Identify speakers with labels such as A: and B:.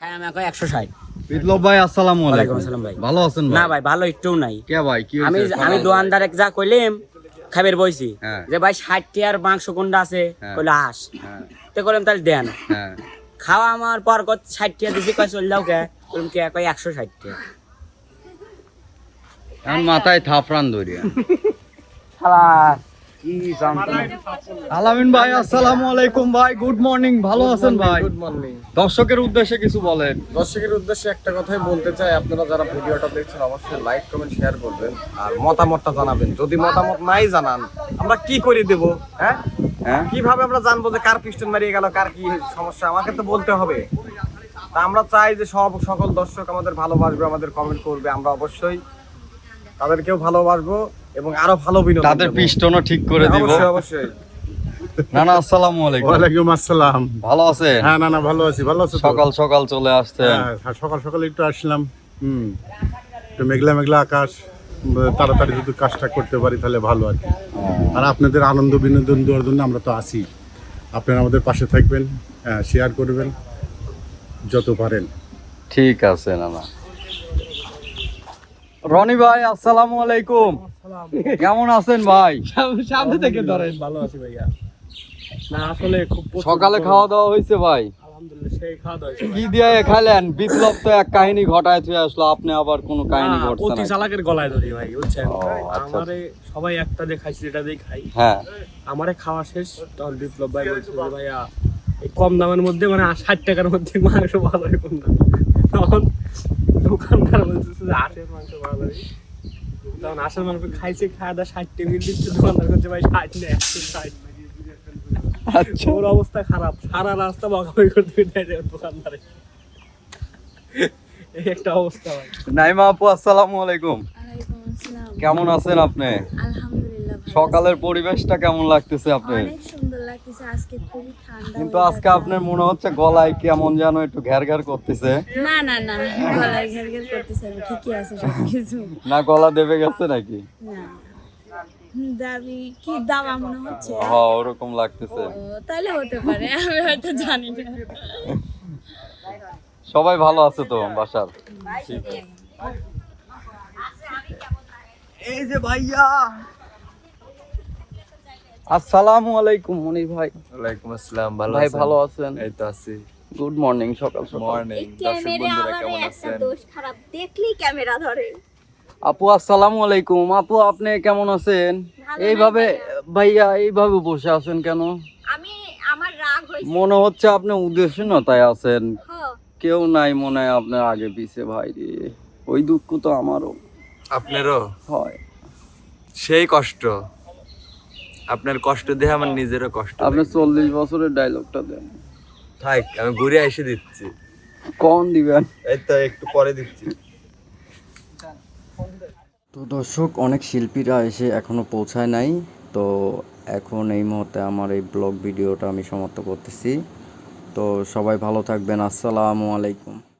A: হ্যাঁ আমি এখন একশো ষাট।
B: বিপ্লব ভাই আসসালামু আলাইকুম।
A: আসসালাম ভাই।
B: ভালো আছেন
A: না
B: ভাই
A: ভালো একটু নাই।
B: কে ভাই কি
A: আমি
B: হয়েছে?
A: আমি দোয়ানদারে যা কইলাম খাবার বইছি।
B: হ্যাঁ।
A: যে ভাই ষাট টিয়ার মাংস কোনটা আছে?
B: হ্যাঁ।
A: কইলে আস তো করলাম তাহলে দেন। খাওয়া আমার পর কত ষাট টিয়া দিছি কয় চল যাও কে। করলাম কে কয় একশো ষাট টিয়া
B: এখন মাথায় থাপড়ান ধরিয়া। আলামিন ভাই আসসালামু আলাইকুম ভাই। গুড মর্নিং ভালো আছেন ভাই?
C: গুড মর্নিং
B: দর্শকের উদ্দেশ্যে কিছু বলেন।
C: দর্শকের উদ্দেশ্যে একটা কথাই বলতে চাই আপনারা যারা ভিডিওটা দেখছেন অবশ্যই লাইক কমেন্ট শেয়ার করবেন আর মতামতটা জানাবেন। যদি মতামত নাই জানান আমরা কি করে দেব হ্যাঁ?
B: হ্যাঁ?
C: কীভাবে আমরা জানব যে কার পিস্টন মারিয়ে গেল কার কি সমস্যা? আমাকে তো বলতে হবে। তা আমরা চাই যে সব সকল দর্শক আমাদের ভালোবাসবে আমাদের কমেন্ট করবে আমরা অবশ্যই তাদেরকেও ভালোবাসবো। এবং আরও ভালো বিনোদন
B: তাদের। পিস্টনও ঠিক করে দিব।
C: অবশ্যই অবশ্যই।
B: না না আসসালামু আলাইকুম।
D: ওয়ালাইকুম আসসালাম।
B: ভালো আছেন?
D: হ্যাঁ না না ভালো আছি ভালো আছো
B: সকাল সকাল চলে আসছেন।
D: হ্যাঁ, হ্যাঁ, সকাল সকাল একটু আসলাম। হুম একটু মেঘলা মেঘলা আকাশ। তাড়াতাড়ি যদি কাজটা করতে পারি তাহলে ভালো আর কি। আর আপনাদের আনন্দ বিনোদন দেওয়ার জন্য আমরা তো আছি। আপনারা আমাদের পাশে থাকবেন শেয়ার করবেন যত পারেন।
B: ঠিক আছে না না রনি ভাই আসসালামু আলাইকুম। কেমন আছেন ভাই?
C: সামনে থেকে ধরেন। ভালো আছি ভাইয়া। না আসলে খুব
B: সকালে খাওয়া দাওয়া হয়েছে ভাই?
C: খাওয়া দাওয়া
B: কি দিয়ে খাইলেন? বিপ্লব তো এক কাহিনী ঘটায় থুয়ে আসলো আপনি আবার কোনো কাহিনী ঘটছে না
E: চালাকের গলায় ধরি ভাই বুঝছেন?
B: আচ্ছা,
E: আমারে সবাই একটা দিয়ে খাইছি যেটা দিয়ে খাই।
B: হ্যাঁ।
E: আমারে খাওয়া শেষ তখন বিপ্লব ভাই বলছে ভাইয়া কম দামের মধ্যে মানে ষাট টাকার মধ্যে মাংস ভালো হয় কোনটা তখন দোকানদার বলতেছে যে মাংস ভালো হয় তখন আশের মাংস খাইছে খাওয়া দাওয়া ষাট টেবিল দিচ্ছে দোকানদার করছে ভাই ষাট নেই একশো ষাট।
B: আচ্ছা।
E: ওর অবস্থা খারাপ। সারা রাস্তা বকাবকি করতে দেয় দোকানদারে এই একটা অবস্থা ভাই।
B: নাইমা আপু আসসালামু আলাইকুম। কেমন আছেন আপনি?
F: আলহামদুলিল্লাহ
B: সকালের পরিবেশটা কেমন লাগতেছে
F: আছি।
B: আপনি
F: অনেক সুন্দর লাগতেছে আজকে খুবই ঠান্ডা
B: কিন্তু আজকে আপনার মনে হচ্ছে গলায় কেমন যেন একটু ঘ্যার ঘ্যার করতেছে?
F: না না না গলায় ঘের ঘের করতেছে আমি ঠিকই আছে সবকিছু।
B: না গলা দেবে গেছে নাকি?
F: না। দাবি কি দাবা মনে হচ্ছে?
B: হ্যাঁ ওরকম লাগতেছে।
F: ও, তাহলে হতে পারে আমি হয়তো জানি না।
B: সবাই ভালো আছে তো বাসার? এই যে ভাইয়া। আসসালামু আলাইকুম মনির ভাই।
G: ওয়ালাইকুম আসসালাম ভালো
B: ভাই ভালো আছেন?
G: এই তো আছি।
B: গুড মর্নিং সকাল সকাল।
G: মর্নিং দর্শক বন্ধুরা কেমন আছেন?
H: দোষ খারাপ দেখলেই ক্যামেরা ধরে।
B: আপু আসসালামু আলাইকুম। আপু আপনি কেমন আছেন? এইভাবে ভাইয়া। এইভাবে বসে আছেন কেন?
H: আমি আমার রাগ হয়েছে।
B: মনে হচ্ছে আপনি উদ্দেশ্যনতায় আছেন। কেউ নাই মনে হয় আপনার আগে পিছে ভাই রে। ওই দুঃখ তো আমারও।
G: আপনারও?
B: হয়।
G: সেই কষ্ট। আপনার কষ্ট দেখে আমার নিজেরও কষ্ট
B: আপনি। চল্লিশ বছরের ডায়লগটা দেন।
G: থাক আমি ঘুরে এসে দিচ্ছি।
B: কন দিবেন?
G: এই তো একটু পরে দিচ্ছি।
B: তো দর্শক অনেক শিল্পীরা এসে এখনও পৌঁছায় নাই। তো এখন এই মুহূর্তে আমার এই ব্লগ ভিডিওটা আমি সমাপ্ত করতেছি। তো সবাই ভালো থাকবেন। আসসালামু আলাইকুম।